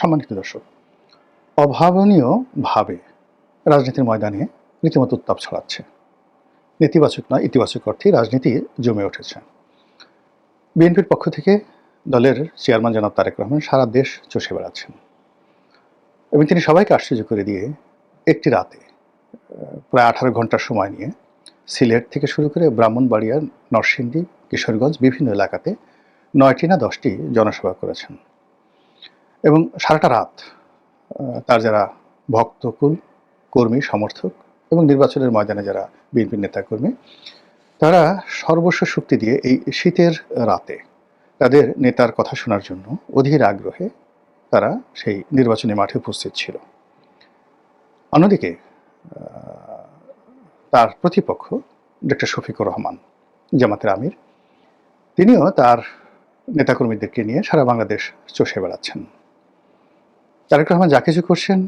সম্মানিত দর্শক অভাবনীয়ভাবে রাজনীতির ময়দানে রীতিমতো উত্তাপ ছড়াচ্ছে। নেতিবাচক নয়, ইতিবাচক অর্থে রাজনীতি জমে উঠেছে। বিএনপির পক্ষ থেকে দলের চেয়ারম্যান জনাব তারেক রহমান সারা দেশ চষে বেড়াচ্ছেন এবং তিনি সবাইকে আশ্চর্য করে দিয়ে একটি রাতে প্রায় আঠারো ঘণ্টার সময় নিয়ে সিলেট থেকে শুরু করে ব্রাহ্মণবাড়িয়া, নরসিংদী, কিশোরগঞ্জ বিভিন্ন এলাকাতে নয়টি না দশটি জনসভা করেছেন। এবং সারাটা রাত তার যারা ভক্তকুল, কর্মী, সমর্থক এবং নির্বাচনের ময়দানে যারা বিএনপির নেতাকর্মী, তারা সর্বস্ব শক্তি দিয়ে এই শীতের রাতে তাদের নেতার কথা শোনার জন্য অধীর আগ্রহে তারা সেই নির্বাচনী মাঠে উপস্থিত ছিল। অন্যদিকে তার প্রতিপক্ষ ডক্টর শফিকুর রহমান, জামাতের আমির, তিনিও তার নেতাকর্মীদেরকে নিয়ে সারা বাংলাদেশ চষে বেড়াচ্ছেন। তারেক রহমান যা কিছু করছেন,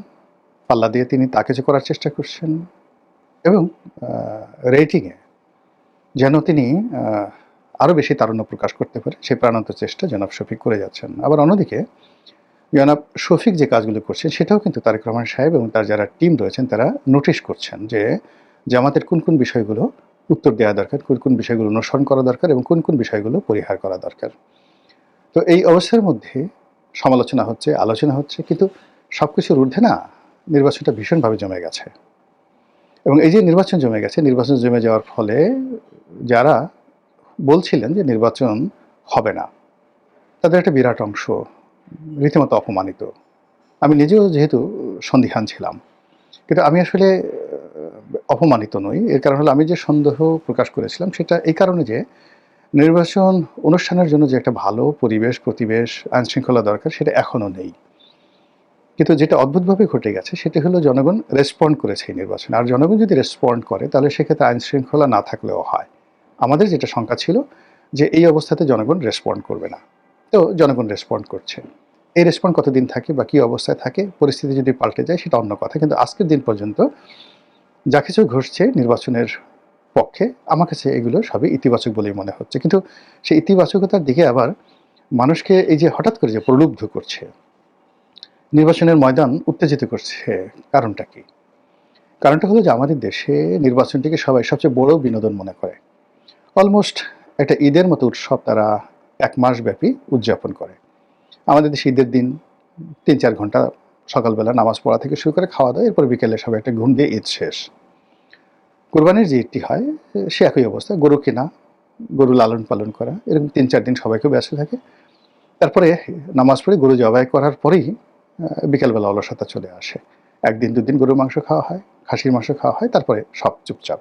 পাল্লা দিয়ে তিনি তা কিছু করার চেষ্টা করছেন এবং রেটিংয়ে যেন তিনি আরও বেশি তারুণ্য প্রকাশ করতে পারে, সেই প্রাণান্ত চেষ্টা জনাব শফিক করে যাচ্ছেন। আবার অন্যদিকে, জনাব শফিক যে কাজগুলো করছেন, সেটাও কিন্তু তারেক রহমান সাহেব এবং তার যারা টিম রয়েছেন, তারা নোটিশ করছেন যে, জামাতের কোন কোন বিষয়গুলো উত্তর দেওয়া দরকার, কোন কোন বিষয়গুলো অনুসরণ করা দরকার এবং কোন কোন বিষয়গুলো পরিহার করা দরকার। তো এই অবস্থার মধ্যে সমালোচনা হচ্ছে, আলোচনা হচ্ছে, কিন্তু সব কিছুর ঊর্ধ্বে না নির্বাচনটা ভীষণভাবে জমে গেছে। এবং এই যে নির্বাচন জমে গেছে, নির্বাচন জমে যাওয়ার ফলে যারা বলছিলেন যে নির্বাচন হবে না, তাদের একটা বিরাট অংশ রীতিমতো অপমানিত। আমি নিজেও যেহেতু সন্দিহান ছিলাম, কিন্তু আমি আসলে অপমানিত নই। এর কারণ হলো আমি যে সন্দেহ প্রকাশ করেছিলাম, সেটা এই কারণে যে নির্বাচন অনুষ্ঠানের জন্য যে একটা ভালো পরিবেশ, প্রতিবেশ আইন শৃঙ্খলা দরকার সেটা এখনও নেই। কিন্তু যেটা অদ্ভুতভাবে ঘটে গেছে সেটা হলো জনগণ রেসপন্ড করেছে এই নির্বাচনে। আর জনগণ যদি রেসপন্ড করে তাহলে সেক্ষেত্রে আইন শৃঙ্খলা না থাকলেও হয়। আমাদের যেটা শঙ্কা ছিল যে এই অবস্থাতে জনগণ রেসপন্ড করবে না। তো জনগণ রেসপন্ড করছে। এই রেসপন্ড কতদিন থাকে বা কী অবস্থায় থাকে, পরিস্থিতি যদি পাল্টে যায় সেটা অন্য কথা। কিন্তু আজকের দিন পর্যন্ত যা কিছু ঘটছে নির্বাচনের পক্ষে আমার কাছে এগুলো সবই ইতিবাচক বলেই মনে হচ্ছে। কিন্তু সেই ইতিবাচকতার দিকে আবার মানুষকে এই যে হঠাৎ করে যে প্রলুব্ধ করছে, নির্বাচনের ময়দান উত্তেজিত করছে, কারণটা কি? কারণটা হলো যে আমাদের দেশে নির্বাচনটিকে সবাই সবচেয়ে বড় বিনোদন মনে করে। অলমোস্ট একটা ঈদের মতো উৎসব তারা এক মাস ব্যাপী উদযাপন করে। আমাদের দেশে ঈদের দিন তিন চার ঘণ্টা সকালবেলা নামাজ পড়া থেকে শুরু করে খাওয়া দাওয়া, এরপর বিকেলে সবাই একটা ঘুম দিয়ে ঈদ শেষ। কোরবানির যে ঈদটি হয়, সে একই অবস্থা। গরু কেনা, গরু লালন পালন করা, এরকম তিন চার দিন সবাইকে ব্যস্ত থাকে। তারপরে নামাজ পড়ে গরু জবাই করার পরেই বিকেলবেলা অলসতা চলে আসে। একদিন, দুদিন গরুর মাংস খাওয়া হয়, খাসির মাংস খাওয়া হয়, তারপরে সব চুপচাপ।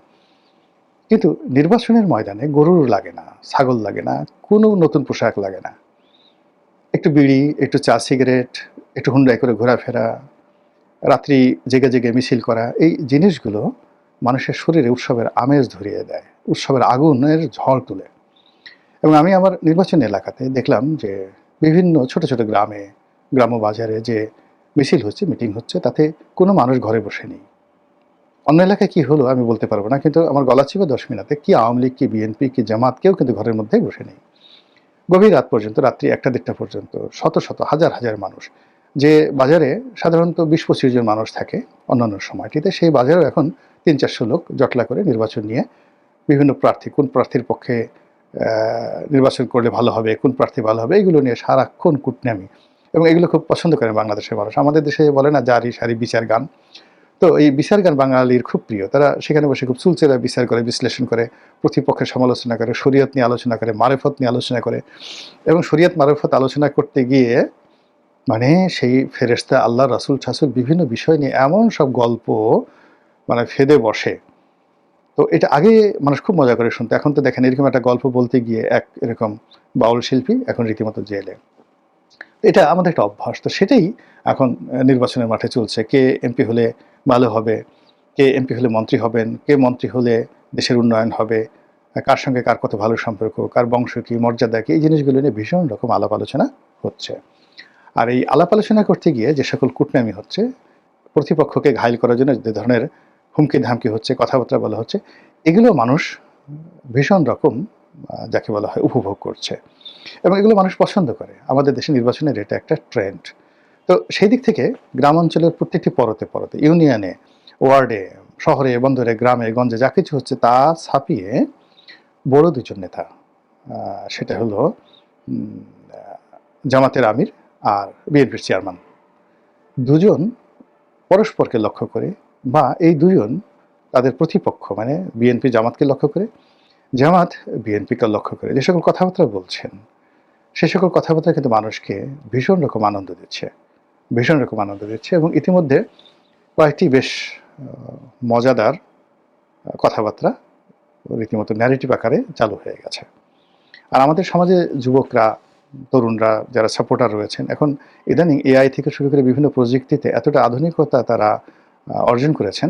কিন্তু নির্বাচনের ময়দানে গরুর লাগে না, ছাগল লাগে না, কোনো নতুন পোশাক লাগে না। একটু বিড়ি, একটু চা সিগারেট, একটু হুন্ডাই করে ঘোরাফেরা, রাত্রি জেগে জেগে মিছিল করা, এই জিনিসগুলো মানুষের শরীরে উৎসবের আমেজ ধরিয়ে দেয়, উৎসবের আগুনের ঝড় তুলে। এবং আমি আমার নির্বাচনী এলাকাতে দেখলাম যে বিভিন্ন ছোট ছোট গ্রামে গ্রাম বাজারে যে মিছিল হচ্ছে, মিটিং হচ্ছে, তাতে কোনো মানুষ ঘরে বসে নেই। অন্য এলাকায় কি হলো আমি বলতে পারব না, কিন্তু আমার গলা ছিল দশ মিনিটে, কি আওয়ামী লীগ, কি বিএনপি, কি জামাত, কেউ কিন্তু ঘরের মধ্যেই বসে নেই। গভীর রাত পর্যন্ত, রাত্রি একটা দেড়টা পর্যন্ত, শত শত, হাজার হাজার মানুষ, যে বাজারে সাধারণত বিশ পঁচিশ জন মানুষ থাকে অন্যান্য সময়টিতে, সেই বাজারেও এখন তিন চারশো লোক জটলা করে নির্বাচন নিয়ে বিভিন্ন প্রার্থী, কোন প্রার্থীর পক্ষে নির্বাচন করলে ভালো হবে, কোন প্রার্থী ভালো হবে, এগুলো নিয়ে সারাক্ষণ কুটনামি। এবং এগুলো খুব পছন্দ করে বাংলাদেশের মানুষ। আমাদের দেশে বলে না, জারি সারি বিচার গান। তো এই বিচার গান বাঙালির খুব প্রিয়। তারা সেখানে বসে খুব চুলচেরা বিচার করে, বিশ্লেষণ করে, প্রতিপক্ষের সমালোচনা করে, শরীয়ত নিয়ে আলোচনা করে, মারেফত নিয়ে আলোচনা করে। এবং শরীয়ত মারেফত আলোচনা করতে গিয়ে মানে সেই ফেরেস্তা আল্লাহ, রাসুল ঠাসুল বিভিন্ন বিষয় নিয়ে এমন সব গল্প মানে ফেদে বসে। তো এটা আগে মানুষ খুব মজা করে শুনতো। এখন তো দেখেন এরকম একটা গল্প বলতে গিয়ে এক এরকম বাউল শিল্পী এখন রীতিমতো জেলে। এটা আমাদের একটা অভ্যাস। তো সেটাই এখন নির্বাচনের মাঠে চলছে। কে এমপি হলে ভালো হবে, কে এমপি হলে মন্ত্রী হবেন, কে মন্ত্রী হলে দেশের উন্নয়ন হবে, কার সঙ্গে কার কত ভালো সম্পর্ক, কার বংশ কি, মর্যাদা কি, এই জিনিসগুলো নিয়ে ভীষণ রকম আলাপ আলোচনা হচ্ছে। আর এই আলাপ আলোচনা করতে গিয়ে যে সকল কূটনামি হচ্ছে, প্রতিপক্ষকে ঘায়ল করার জন্য যে ধরনের হুমকি ধামকি হচ্ছে, কথাবার্তা বলা হচ্ছে, এগুলো মানুষ ভীষণ রকম যাকে বলা হয় উপভোগ করছে। এবং এগুলো মানুষ পছন্দ করে। আমাদের দেশে নির্বাচনের এটা একটা ট্রেন্ড তো সেই দিক থেকে গ্রামাঞ্চলের প্রত্যেকটি পরতে পরতে, ইউনিয়নে, ওয়ার্ডে, শহরে, বন্দরে, গ্রামে, গঞ্জে, যা কিছু হচ্ছে, তা ছাপিয়ে বড় দুজন নেতা সেটা হলো জামাতের আমির আর বিএনপির চেয়ারম্যান দুজন পরস্পরকে লক্ষ্য করে বা এই দুজন তাদের প্রতিপক্ষ মানে বিএনপি জামাতকে লক্ষ্য করে, জামাত বিএনপিকে লক্ষ্য করে, যে সকল কথাবার্তা বলছেন, সে সকল কথাবার্তা কিন্তু মানুষকে ভীষণ রকম আনন্দ দিচ্ছে, ভীষণ রকম আনন্দ দিচ্ছে এবং ইতিমধ্যে কয়েকটি বেশ মজাদার কথাবার্তা রীতিমতো ন্যারেটিভ আকারে চালু হয়ে গেছে। আর আমাদের সমাজে যুবকরা, তরুণরা যারা সাপোর্টার রয়েছেন, এখন ইদানিং এআই থেকে শুরু করে বিভিন্ন প্রযুক্তিতে এতটা আধুনিকতা তারা অর্জন করেছেন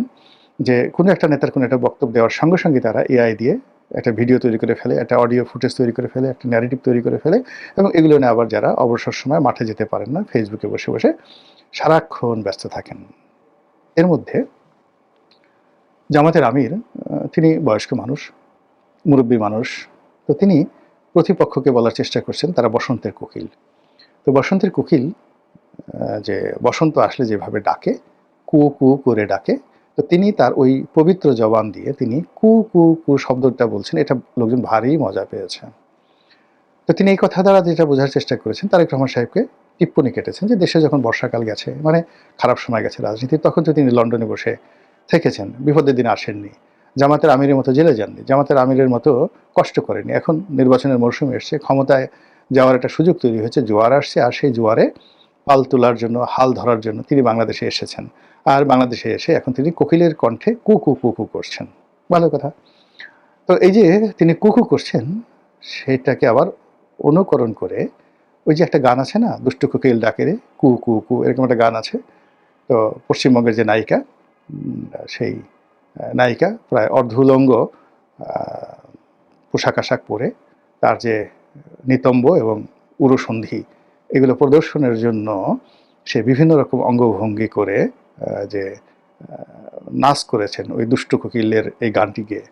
যে কোনো একটা নেতার কোনো একটা বক্তব্য দেওয়ার সঙ্গে সঙ্গে তারা এআই দিয়ে একটা ভিডিও তৈরি করে ফেলে, একটা অডিও ফুটেজ তৈরি করে ফেলে, একটা ন্যারেটিভ তৈরি করে ফেলে এবং এগুলো নিয়ে আবার যারা অবসর সময় মাঠে যেতে পারেন না ফেসবুকে বসে বসে সারাক্ষণ ব্যস্ত থাকেন। এর মধ্যে জামাতের আমির তিনি বয়স্ক মানুষ, মুরব্বী মানুষ, তো তিনি প্রতিপক্ষকে বলার চেষ্টা করছেন, তারা বসন্তের কোকিল। তো বসন্তের কোকিল যে বসন্ত আসলে যেভাবে ডাকে কু কু করে ডাকে। তো তিনি তার ওই পবিত্র জবান দিয়ে তিনি কু কু কু শব্দটা বলছেন। এটা লোকজন ভারী মজা পেয়েছেন তো তিনি এই কথা দ্বারা যেটা বোঝার চেষ্টা করেছেন, তারেক রহমান সাহেবকে টিপ্পনি কেটেছেন যে দেশে যখন বর্ষাকাল গেছে মানে খারাপ সময় গেছে রাজনীতির, তখন তো তিনি লন্ডনে বসে থেকেছেন, বিপদের দিন আসেননি। জামাতের আমিরের মতো জেলে যাননি। জামাতের আমিরের মতো কষ্ট করেনি এখন নির্বাচনের মরশুম এসছে, ক্ষমতায় যাওয়ার একটা সুযোগ তৈরি হয়েছে, জোয়ার আসছে, আর সেই জোয়ারে পাল তোলার জন্য, হাল ধরার জন্য তিনি বাংলাদেশে এসেছেন। আর বাংলাদেশে এসে এখন তিনি কোকিলের কণ্ঠে কু কু কু কু করছেন। ভালো কথা। তো এই যে তিনি কুকু করছেন, সেটাকে আবার অনুকরণ করে ওই যে একটা গান আছে না, দুষ্টু কোকিল ডাকে রে, কু কু কু, এরকম একটা গান আছে। তো পশ্চিমবঙ্গের যে নায়িকা সেই নায়িকা প্রায় অর্ধুলঙ্গ পোশাক আশাক পরে তার যে নিতম্ব এবং উরুসন্ধি, এগুলো প্রদর্শনের জন্য সে বিভিন্ন রকম অঙ্গভঙ্গি করে যে নাচ করেছেন ওই দুষ্টু কোকিলের এই গানটি গেয়ে।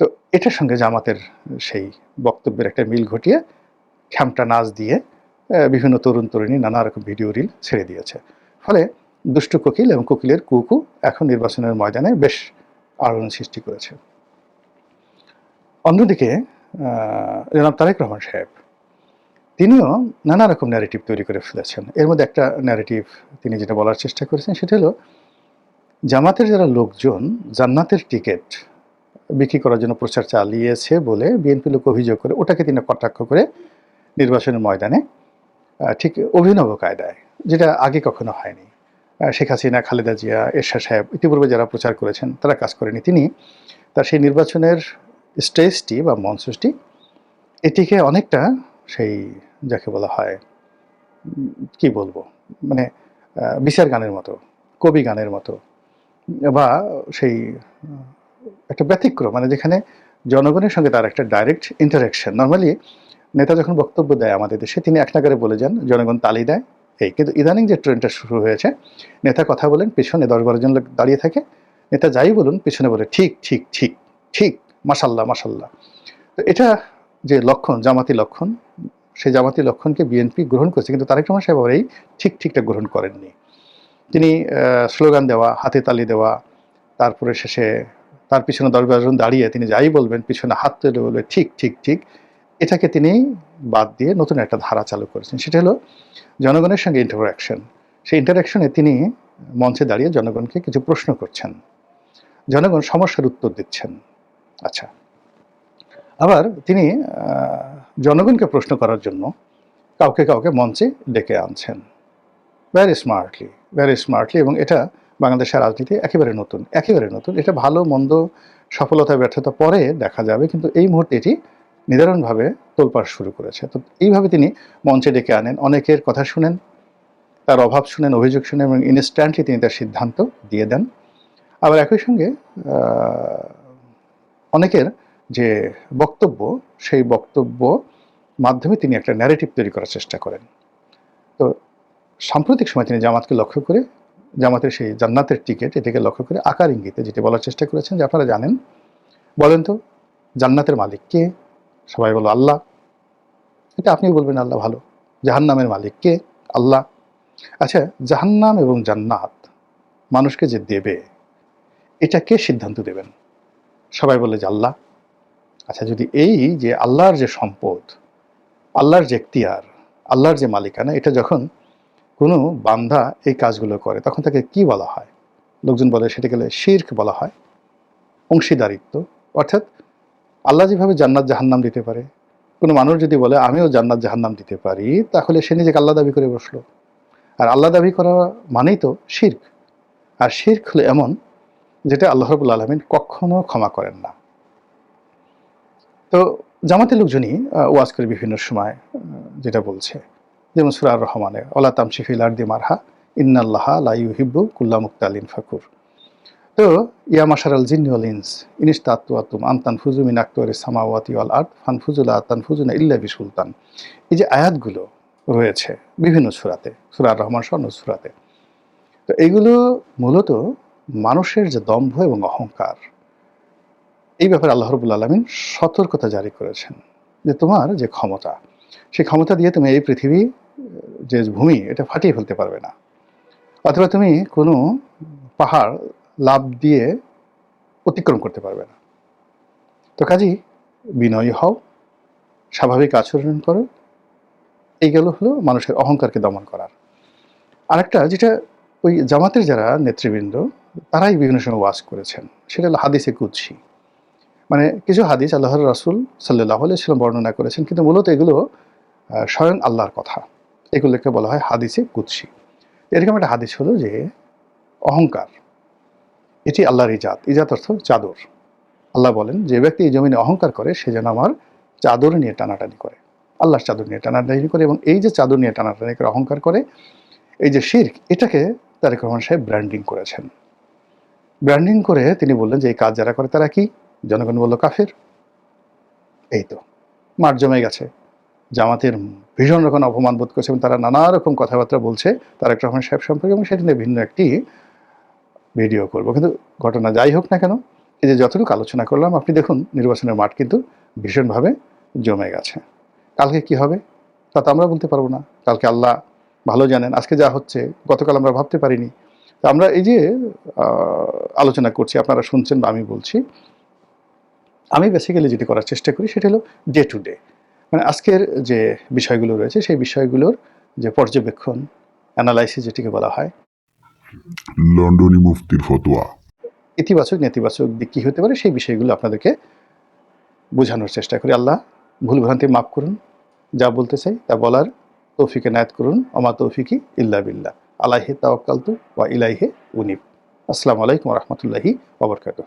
তো এটার সঙ্গে জামাতের সেই বক্তব্যের একটা মিল ঘটিয়ে খ্যামটা নাচ দিয়ে বিভিন্ন তরুণ তরুণী নানা রকম ভিডিও রিল ছেড়ে দিয়েছে। ফলে দুষ্টু কোকিল এবং কোকিলের কুকু এখন নির্বাচনের ময়দানে বেশ আলোড়ন সৃষ্টি করেছে। অন্যদিকে জনাব তারেক রহমান সাহেব তিনিও নানা রকম ন্যারেটিভ তৈরি করে ফেলেছেন। এর মধ্যে একটা ন্যারেটিভ তিনি যেটা বলার চেষ্টা করেছেন, সেটা হলো, জামাতের যারা লোকজন জান্নাতের টিকিট বিক্রি করার জন্য প্রচার চালিয়েছে বলে বিএনপি লোক অভিযোগ করে, ওটাকে তিনি কটাক্ষ করে নির্বাচনের ময়দানে ঠিক অভিনব কায়দায়, যেটা আগে কখনো হয়নি। শেখ হাসিনা, খালেদা জিয়া, এরশাদ সাহেব ইতিপূর্বে যারা প্রচার করেছেন, তারা কাজ করেনি। তিনি তার সেই নির্বাচনের স্টেজটি বা মঞ্চটি, এটিকে অনেকটা সেই যাকে বলা হয়, কি বলব মানে বিচার গানের মতো, কবি গানের মতো, বা সেই, একটা ব্যতিক্রম মানে যেখানে জনগণের সঙ্গে তার একটা ডাইরেক্ট ইন্টারাকশন নর্মালি নেতা যখন বক্তব্য দেয় আমাদের দেশে, তিনি এক নাগারে বলে যান, জনগণ তালি দেয়। এই, কিন্তু ইদানিং যে ট্রেনটা শুরু হয়েছে, নেতা কথা বলেন, পিছনে দশ বারো জন লোক দাঁড়িয়ে থাকে, নেতা যাই বলুন, পিছনে বলে, ঠিক ঠিক ঠিক ঠিক মাসাল্লাহ মাসাল্লাহ তো এটা যে লক্ষণ, জামাতি লক্ষণ, সেই জামাতি লক্ষণকে বিএনপি গ্রহণ করেছে। কিন্তু তারেক রহমান সাহেব এই ঠিক ঠিকটা গ্রহণ করেননি। তিনি স্লোগান দেওয়া, হাতে তালি দেওয়া, তারপরে শেষে তার পিছনে দশ বারো জন দাঁড়িয়ে তিনি যাই বলবেন, পিছনে হাত তুলে বলবে, ঠিক ঠিক ঠিক, এটাকে তিনি বাদ দিয়ে নতুন একটা ধারা চালু করেছেন। সেটা হলো জনগণের সঙ্গে ইন্টারাকশন সেই ইন্টারাকশনে তিনি মঞ্চে দাঁড়িয়ে জনগণকে কিছু প্রশ্ন করছেন। জনগণ সমস্যার উত্তর দিচ্ছেন। আচ্ছা। আবার তিনি জনগণকে প্রশ্ন করার জন্য কাউকে কাউকে মঞ্চে ডেকে আনছেন। ভ্যারি স্মার্টলি ভ্যারি স্মার্টলি এবং এটা বাংলাদেশের রাজনীতি একেবারে নতুন একেবারে নতুন। এটা ভালো, মন্দ, সফলতা, ব্যর্থতা পরে দেখা যাবে, কিন্তু এই মুহূর্তে এটি নিদারুণভাবে তোলপাড় শুরু করেছে। তো এইভাবে তিনি মঞ্চে ডেকে আনেন, অনেকের কথা শুনেন, তার অভাব শুনেন, অভিযোগ শুনেন এবং ইনস্ট্যান্টলি তিনি তার সিদ্ধান্ত দিয়ে দেন। আবার একই সঙ্গে অনেকের যে বক্তব্য, সেই বক্তব্য মাধ্যমে তিনি একটা ন্যারেটিভ তৈরি করার চেষ্টা করেন। তো সাম্প্রতিক সময় তিনি জামাতকে লক্ষ্য করে, জামাতের সেই জান্নাতের টিকিট এটাকে লক্ষ্য করে আকার ইঙ্গিতে যেটি বলার চেষ্টা করেছেন, যে আপনারা জানেন, বলেন তো, জান্নাতের মালিক কে? সবাই বলো আল্লাহ। এটা আপনি বলবেন আল্লাহ ভালো। জাহান্নামের মালিক কে? আল্লাহ। আচ্ছা জাহান্নাম এবং জান্নাত মানুষকে যে দেবে, এটা কে সিদ্ধান্ত দেবেন? সবাই বলে যে আল্লাহ। আচ্ছা যদি এই যে আল্লাহর যে সম্পদ, আল্লাহর যে এখতিয়ার, আল্লাহর যে মালিকানা, এটা যখন কোনো বান্দা এই কাজগুলো করে, তখন তাকে কি বলা হয়? লোকজন বলে সেটা গেলে শির্ক বলা হয়, অংশীদারিত্ব। অর্থাৎ আল্লাহ যেভাবে জান্নাত জাহান্নাম দিতে পারে, কোনো মানুষ যদি বলে, আমিও জান্নাত জাহান্নাম দিতে পারি, তাহলে সে নিজেকে আল্লাহ দাবি করে বসল। আর আল্লাহ দাবি করা মানেই তো শির্ক। আর শির্ক হলো এমন, যেটা আল্লাহ রবুল আলমিন কখনো ক্ষমা করেন না। তো জামাতের লোকজনই ওয়াজ করে বিভিন্ন সময় যেটা বলছে। যেমন সুরার রহমানে ওলা তামশিফিল আর্দি মারহা, ইন্নাল্লাহ লাইউ ইউহিব্বু কুল্লা মুক্তালিন ফাকুর। তো, ইয়া মাশার আল ইনস ইনিস তাতুয়াতুম আন্তান ফুজু মিন সামাওয়াতি ওয়াল আর্থ ফান ফুজুলা আতান ফুজুনা ইল্লা বিসুলতান। এই যে আয়াতগুলো রয়েছে বিভিন্ন সুরাতে সুরার রহমান স্বর্ণ সুরাতে। তো এইগুলো মূলত মানুষের যে দম্ভ এবং অহংকার এই ব্যাপারে আল্লাহ রবুল আলমিন সতর্কতা জারি করেছেন যে তোমার যে ক্ষমতা, সেই ক্ষমতা দিয়ে তুমি এই পৃথিবী, যে ভূমি, এটা ফাটিয়ে ফেলতে পারবে না। অথবা তুমি কোনো পাহাড় লাভ দিয়ে অতিক্রম করতে পারবে না। তো কাজেই বিনয়ী হও, স্বাভাবিক আচরণ করো। এই গেল হলো মানুষের অহংকারকে দমন করার। আরেকটা যেটা ওই জামাতের যারা নেতৃবৃন্দ, তারাই বিভিন্ন সময় ওয়াজ করেছেন, সেটা হলো হাদিসে কুৎসি মানে কিছু হাদিস আল্লাহর রাসুল সাল্লাহ সাল্লাম বর্ণনা করেছেন, কিন্তু মূলত এগুলো স্বয়ং আল্লাহর কথা। এগুলোকে বলা হয় হাদিসে কুৎসি এরকম একটা হাদিস হলো যে, অহংকার, এটি আল্লাহর ইজাত। ইজাত অর্থ চাদর। আল্লাহ বলেন, যে ব্যক্তি এই জমিনে অহংকার করে, সে যেন আমার চাদর নিয়ে টানাটানি করে। আল্লাহর চাদর নিয়ে টানাটানি করে এবং এই যে চাদর নিয়ে টানাটানি করে, অহংকার করে, এই যে শির্ক, এটাকে তারেক রহমান সাহেব ব্র্যান্ডিং করেছেন। ব্র্যান্ডিং করে তিনি বললেন যে, এই কাজ যারা করে, তারা কি? জনগণ বলল, কাফের? এই তো, মাঠ জমে গেছে। জামাতের ভীষণ রকম অপমান বোধ করছে এবং তারা নানা রকম কথাবার্তা বলছে, তারেক রহমান সাহেব সম্পর্কে এবং সেটি নিয়ে ভিন্ন একটি ভিডিও করব। কিন্তু ঘটনা যাই হোক না কেন, এই যে যতটুকু আলোচনা করলাম, আপনি দেখুন, নির্বাচনের মাঠ কিন্তু ভীষণভাবে জমে গেছে। কালকে কি হবে? তা তো আমরা বলতে পারব না। কালকে আল্লাহ ভালো জানেন, আজকে যা হচ্ছে, গতকাল আমরা ভাবতে পারিনি। তা আমরা এই যে আলোচনা করছি, আপনারা শুনছেন বা আমি বলছি আমি বেসিক্যালি যেটি করার চেষ্টা করি সেটা হলো ডে টু ডে মানে আজকের যে বিষয়গুলো রয়েছে সেই বিষয়গুলোর যে পর্যবেক্ষণ অ্যানালাইসিস যেটিকে বলা হয়। লন্ডনী মুফতির ফতোয়া। ইতিবাচক নেতিবাচক দিক কী হতে পারে সেই বিষয়গুলো আপনাদেরকে বোঝানোর চেষ্টা করি। আল্লাহ ভুল ভ্রান্তি মাফ করুন যা বলতে চাই তা বলার তৌফিকে নায়াত করুন। অমা তৌফিকি ইল্লা বিল্লাহ। আলাইহে তাওয়াক্কালতু ওয়া ইলাইহে উনিব। আসসালামু আলাইকুম রহমতুল্লাহি ওবরকাতুহ